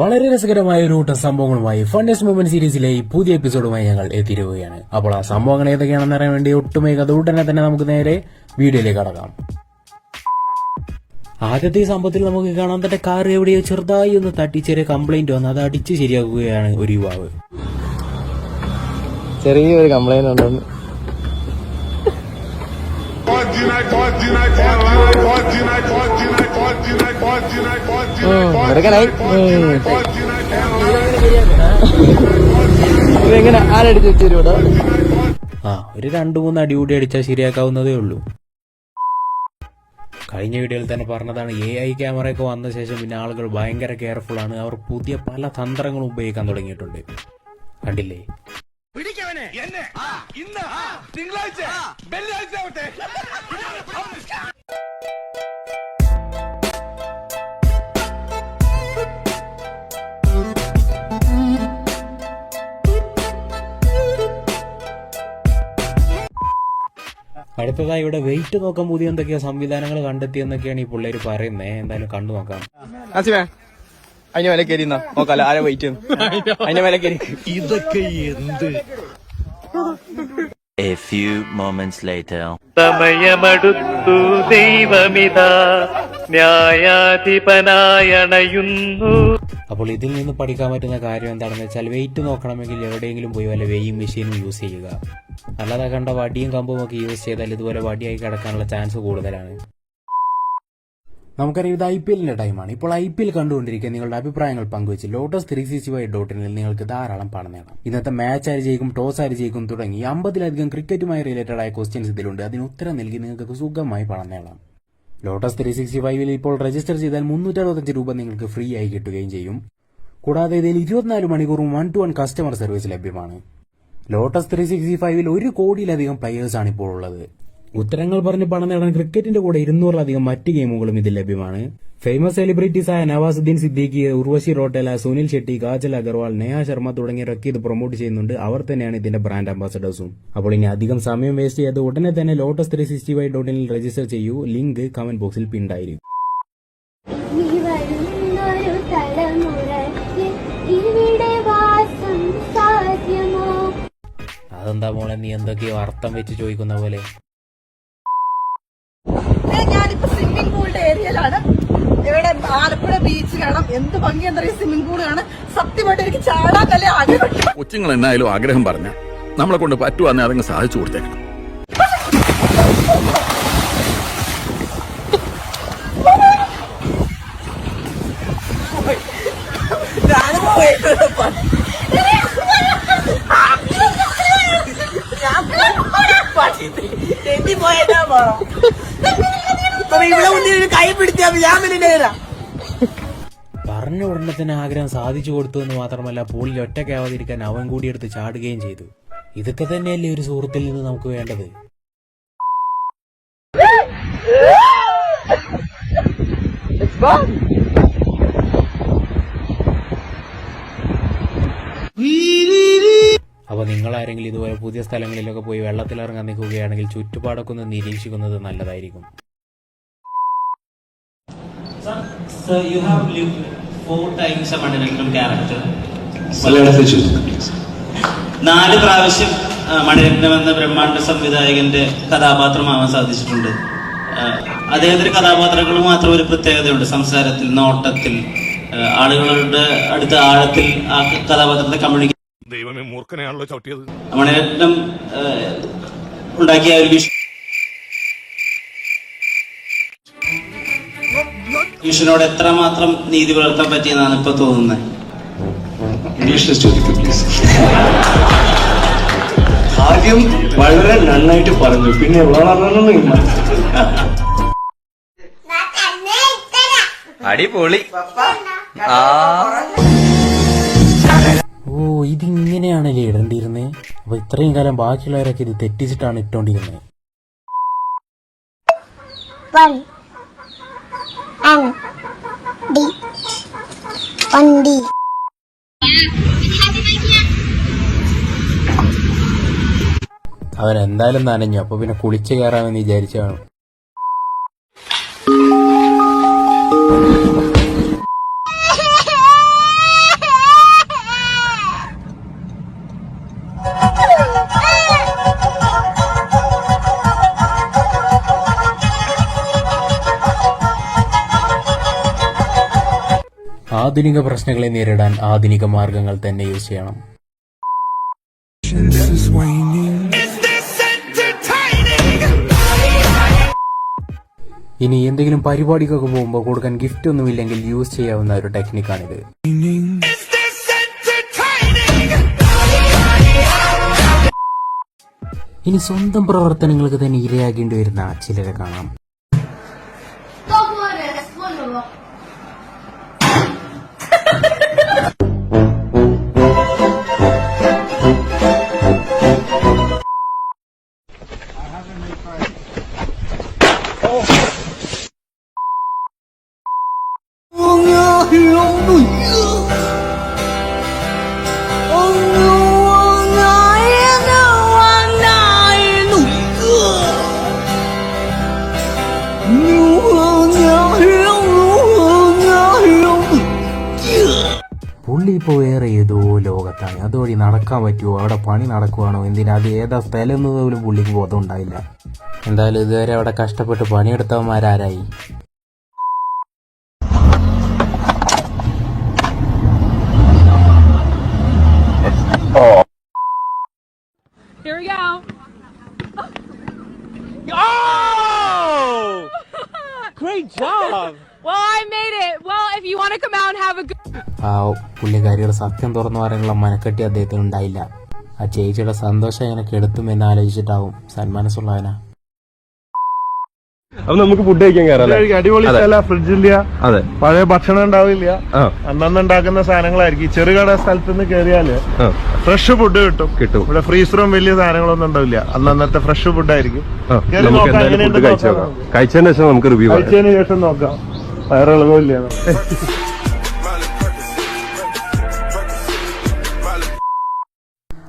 വളരെ രസകരമായ ഒരു കൂട്ടം സംഭവങ്ങളുമായി ഫണ്ടസ് മൂവ്മെന്റ് സീരീസിലെ ഈ പുതിയ എപ്പിസോഡുമായി ഞങ്ങൾ എത്തിയിരിക്കുകയാണ്. അപ്പോൾ ആ സംഭവങ്ങൾ ഏതൊക്കെയാണെന്ന് അറിയാൻ വേണ്ടി ഒട്ടുമേക ഉടനെ തന്നെ നമുക്ക് നേരെ വീഡിയോയിലേക്ക് കടക്കാം. ആദ്യത്തെ സംഭവത്തിൽ നമുക്ക് കാണാൻ തന്നെ കാർ എവിടെയോ ചെറുതായി ഒന്ന് തട്ടി ചെറിയ കംപ്ലൈന്റ് വന്ന് അത് അടിച്ച് ശരിയാക്കുകയാണ് ഒരു യുവാവ്. ചെറിയൊരു കംപ്ലൈന്റ് ഉണ്ടെന്ന് ആ ഒരു രണ്ടു മൂന്ന് അടി കൂടി അടിച്ചാൽ ശരിയാക്കാവുന്നതേ ഉള്ളൂ. കഴിഞ്ഞ വീഡിയോയിൽ തന്നെ പറഞ്ഞതാണ് എ ഐ ക്യാമറയൊക്കെ വന്ന ശേഷം പിന്നെ ആളുകൾ ഭയങ്കര കെയർഫുൾ ആണ്. അവർ പുതിയ പല തന്ത്രങ്ങളും ഉപയോഗിക്കാൻ തുടങ്ങിയിട്ടുണ്ട്. കണ്ടില്ലേ? അടുത്തതായി ഇവിടെ വെയിറ്റ് നോക്കാൻ പുതിയ എന്തൊക്കെയോ സംവിധാനങ്ങൾ കണ്ടെത്തിയെന്നൊക്കെയാണ് ഈ പിള്ളേര് പറയുന്നത് എന്തായാലും കണ്ടു നോക്കാം. അതിന് അതിന്റെ മേലെ കയറി നോക്കാലോ ആരെ വെയിറ്റ് അതിന്റെ മേലെ കയറി. A few moments later. സമയമടുത്തു ദൈവമിതാ ന്യായാധിപനായണയുന്നു. അപ്പോൾ ഇതിൽ നിന്ന് പഠിക്കാൻ പറ്റുന്ന കാര്യം എന്താണെന്ന് വെച്ചാൽ വെയിറ്റ് നോക്കണമെങ്കിൽ എവിടെയെങ്കിലും പോയി വല്ല വെയിങ് മെഷീനും യൂസ് ചെയ്യുക. അല്ലാതെ കണ്ട വടിയും കമ്പും ഒക്കെ യൂസ് ചെയ്താൽ ഇതുപോലെ വടിയായി കിടക്കാനുള്ള ചാൻസ് കൂടുതലാണ്. നമുക്കറിയാം ഇത് ഐ പി എല്ലിന്റെ ടൈമാണ്. ഇപ്പോൾ ഐ പി എൽ കണ്ടുകൊണ്ടിരിക്കുക നിങ്ങളുടെ അഭിപ്രായങ്ങൾ പങ്കുവച്ച് lotus three sixty five dot ഇനിൽ നിങ്ങൾക്ക് ധാരാളം പണം നേടാം. ഇന്നത്തെ മാച്ച് ആര് ജയിക്കും ടോസ് ആര് ജയിക്കും തുടങ്ങി അമ്പതിലധികം ക്രിക്കറ്റുമായി റിലേറ്റഡ് ആയ ക്വസ്റ്റ്യൻസ് ഇതിലുണ്ട്. അതിന് ഉത്തരം നൽകി നിങ്ങൾക്ക് സുഖമായി പണം നേടാം. ലോട്ടസ് ത്രീ സിക്സ്റ്റി ഫൈവിൽ ഇപ്പോൾ രജിസ്റ്റർ ചെയ്താൽ മുന്നൂറ്റി അറുപത്തഞ്ച് രൂപ നിങ്ങൾക്ക് ഫ്രീ ആയി കിട്ടുകയും ചെയ്യും. കൂടാതെ ഇതിൽ ഇരുപത്തിനാല് മണിക്കൂറും one two one customer service ലഭ്യമാണ്. ലോട്ടസ് ത്രീ സിക്സ്റ്റി ഫൈവിൽ ഒരു കോടിയിലധികം ആണ് ഇപ്പോൾ ഉള്ളത്. ഉത്തരങ്ങൾ പറഞ്ഞ് പണം നേടാൻ ക്രിക്കറ്റിന്റെ കൂടെ ഇരുന്നൂറിലധികം മറ്റ് ഗെയിമുകളും ഇതിൽ ലഭ്യമാണ്. ഫേമസ് സെലിബ്രിറ്റീസ് ആയ നവാസുദ്ദീൻ സിദ്ദീഖി ഉർവശി റോട്ടേല സുനിൽ ഷെട്ടി കാജൽ അഗർവാൾ നേഹ ശർമ്മ തുടങ്ങിയവരൊക്കെ ഇത് പ്രൊമോട്ട് ചെയ്യുന്നുണ്ട്. അവർ തന്നെയാണ് ഇതിന്റെ ബ്രാൻഡ് അംബാസഡേഴ്സും അപ്പോൾ ഇനി അധികം സമയം വേസ്റ്റ് ചെയ്യാതെ ഉടനെ തന്നെ lotus three sixty five dot ഇനിൽ register ചെയ്യൂ. ലിങ്ക് കമന്റ് ബോക്സിൽ പിണ്ടായിരിക്കും അതെന്താ മോളെ? നീ എന്തൊക്കെയോ അർത്ഥം വെച്ച് ചോദിക്കുന്ന പോലെ. ഏരിയയിലാണ് ഇവിടെ ആലപ്പുഴ ബീച്ച് കാണാം എന്ത് ഭംഗി എന്താ സ്വിമ്മിംഗ് പൂൾ കാണാം സത്യമായിട്ട് എനിക്ക് ചാടാൻ തന്നെ ആഗ്രഹം കൊച്ചുങ്ങൾ എന്നായാലും ആഗ്രഹം പറഞ്ഞ നമ്മളെ കൊണ്ട് പറ്റുവാന്നെ അതങ്ങ് സാധിച്ചു കൊടുത്തേക്കണം ഞാൻ പോയതാ കൈ പിടിച്ചാ ഞാൻ പറഞ്ഞ ഉടനെ തന്നെ ആഗ്രഹം സാധിച്ചു കൊടുത്തു എന്ന് മാത്രമല്ല പൂളിൽ ഒറ്റയ്ക്കാവാതിരിക്കാൻ അവൻ കൂടി എടുത്ത് ചാടുകയും ചെയ്തു. ഇതൊക്കെ തന്നെയല്ലേ ഒരു സുഹൃത്തിൽ നിന്ന് നമുക്ക് വേണ്ടത്? അപ്പൊ നിങ്ങൾ ആരെങ്കിലും ഇതുപോലെ പുതിയ സ്ഥലങ്ങളിലൊക്കെ പോയി വെള്ളത്തിലിറങ്ങാൻ നിൽക്കുകയാണെങ്കിൽ ചുറ്റുപാടൊക്കെ ഒന്ന് നിരീക്ഷിക്കുന്നത് നല്ലതായിരിക്കും. Sir, you have lived four times a Maniratnam character നാല് പ്രാവശ്യം മണിരത്നം എന്ന ബ്രഹ്മാണ്ഡ സംവിധായകന്റെ കഥാപാത്രമാവാൻ സാധിച്ചിട്ടുണ്ട്. അദ്ദേഹത്തിന്റെ കഥാപാത്രങ്ങൾ മാത്രം ഒരു പ്രത്യേകതയുണ്ട്. സംസാരത്തിൽ നോട്ടത്തിൽ ആളുകളുടെ അടുത്ത ആഴത്തിൽ ആ കഥാപാത്രത്തെ കമ്മ്യൂണിക്കേറ്റ് ദൈവമേ മൂർഖനെയാണല്ലോ ചവിട്ടിയത്. മണിരത്നം ഉണ്ടാക്കിയ ഒരു വിഷ വിഷനോട് എത്രമാത്രം നീതി പുലർത്താൻ പറ്റിയെന്നാണ് ഇപ്പൊ തോന്നുന്നത്. ആദ്യം വളരെ നന്നായിട്ട് പറഞ്ഞു. പിന്നെ അടിപൊളി. ഓ ഇതിങ്ങനെയാണല്ലേ ഇടേണ്ടിയിരുന്നത് അപ്പൊ ഇത്രയും കാലം ബാക്കിയുള്ളവരൊക്കെ ഇത് തെറ്റിച്ചിട്ടാണ് ഇട്ടോണ്ടിരുന്നത് ang D. Pandi. അവൻ എന്തായാലും നനഞ്ഞു അപ്പൊ പിന്നെ കുളിച്ചു കയറാമെന്ന് വിചാരിച്ചു ആധുനിക പ്രശ്നങ്ങളെ നേരിടാൻ ആധുനിക മാർഗങ്ങൾ തന്നെ യൂസ് ചെയ്യണം. ഇനി എന്തെങ്കിലും പരിപാടിക്കൊക്കെ പോകുമ്പോൾ കൊടുക്കാൻ ഗിഫ്റ്റ് ഒന്നുമില്ലെങ്കിൽ യൂസ് ചെയ്യാവുന്ന ഒരു ടെക്നിക്കാണിത് ഇനി സ്വന്തം പ്രവർത്തനങ്ങൾക്ക് തന്നെ ഇരയാകേണ്ടി വരുന്ന ചിലരെ കാണാം. Yeah. ലോകത്താണ് അതുവഴി നടക്കാൻ പറ്റുമോ അവിടെ പണി നടക്കുവാണോ എന്തിനാ അത് ഏതാ സ്ഥലം എന്ന് പോലും പുള്ളിക്ക് ബോധം ഉണ്ടായില്ല എന്തായാലും ഇതുവരെ അവിടെ കഷ്ടപ്പെട്ട് പണിയെടുത്തവന്മാരാരായി Here we go. Oh! Great job! Well, I made it. Well, if you want to come out and have a good ആ പുള്ളിക്കാരിയുടെ സത്യം തുറന്നു പറയാനുള്ള മനക്കെട്ടി അദ്ദേഹത്തിന് ഉണ്ടായില്ല. ആ ചേച്ചിയുടെ സന്തോഷം എങ്ങനെ കെടുത്തും എന്ന് ആലോചിച്ചിട്ടാവും സന്മാനസുള്ളവനാ. അപ്പൊ നമുക്ക് ഫുഡ് കഴിക്കാൻ കയറാം അടിപൊളി സ്ഥല ഫ്രിഡ്ജില്ല അതെ. പഴയ ഭക്ഷണം ഉണ്ടാവില്ല. അന്നന്ന് ഉണ്ടാക്കുന്ന സാധനങ്ങളായിരിക്കും. ചെറുകട സ്ഥലത്ത് നിന്ന് കയറിയാൽ ഫ്രഷ് ഫുഡ് കിട്ടും. കിട്ടും. ഇവിടെ ഫ്രീസറും വലിയ സാധനങ്ങളൊന്നും ഉണ്ടാവില്ല. അന്നന്നത്തെ ഫ്രഷ് ഫുഡ് ആയിരിക്കും. കഴിച്ചതിന് ശേഷം നമുക്ക് റിവ്യൂ കഴിച്ചതിന് ശേഷം നോക്കാം. വയറിളകില്ല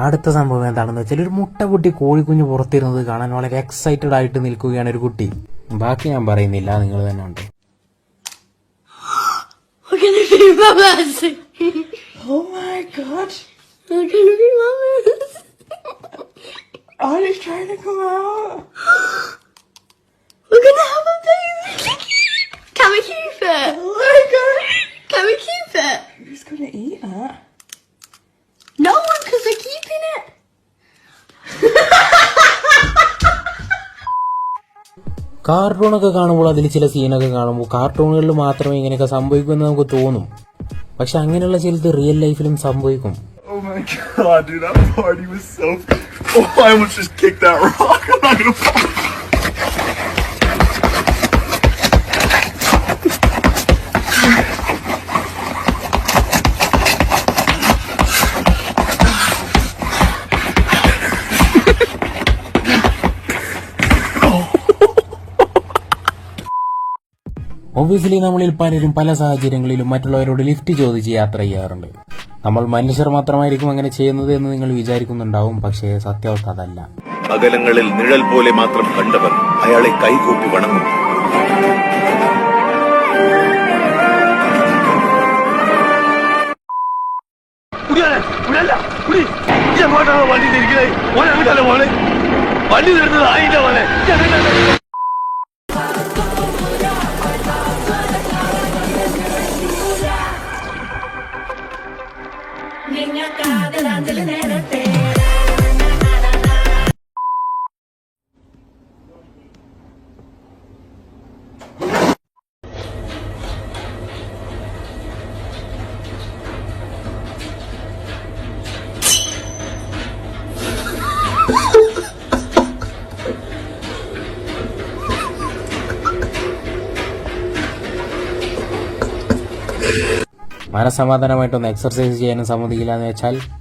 അടുത്ത സംഭവം എന്താണെന്ന് വെച്ചാൽ ഒരു മുട്ട കുട്ടി കോഴിക്കുഞ്ഞ് പുറത്തിരുന്നത് കാണാൻ വളരെ എക്സൈറ്റഡ് ആയിട്ട് നിൽക്കുകയാണ് ഒരു കുട്ടി ബാക്കി ഞാൻ പറയുന്നില്ല നിങ്ങൾ തന്നെ ഉണ്ട് mamas. Oh my god. We're gonna be mamas. Are they trying to come out? കാർട്ടൂണൊക്കെ കാണുമ്പോൾ അതിൽ ചില സീനൊക്കെ കാണുമ്പോൾ കാർട്ടൂണുകളിൽ മാത്രമേ ഇങ്ങനെയൊക്കെ എന്ന് നമുക്ക് തോന്നും പക്ഷെ അങ്ങനെയുള്ള ചിലത് റിയൽ ലൈഫിലും സംഭവിക്കും Oh my god, dude, that party was so. Oh, I almost just kicked that rock. I'm not gonna obviously നമ്മളിൽ പലരും പല സാഹചര്യങ്ങളിലും മറ്റുള്ളവരോട് ലിഫ്റ്റ് ചോദിച്ച് യാത്ര ചെയ്യാറുണ്ട്. നമ്മൾ മനുഷ്യർ മാത്രമായിരിക്കും അങ്ങനെ ചെയ്യുന്നത് എന്ന് നിങ്ങൾ വിചാരിക്കുന്നുണ്ടാവും പക്ഷേ സത്യാവസ്ഥ അതല്ല. അകലങ്ങളിൽ നിഴൽ പോലെ മാത്രം കണ്ടവർ അയാളെ കൈകൂപ്പി വണങ്ങും. വണ്ടി പോണേ വണ്ടി തരുന്നത് ആയില്ല പോലെ മനസമാധാനമായിട്ടൊന്ന് എക്സർസൈസ് ചെയ്യാനും സമ്മതിക്കില്ല എന്ന് വെച്ചാൽ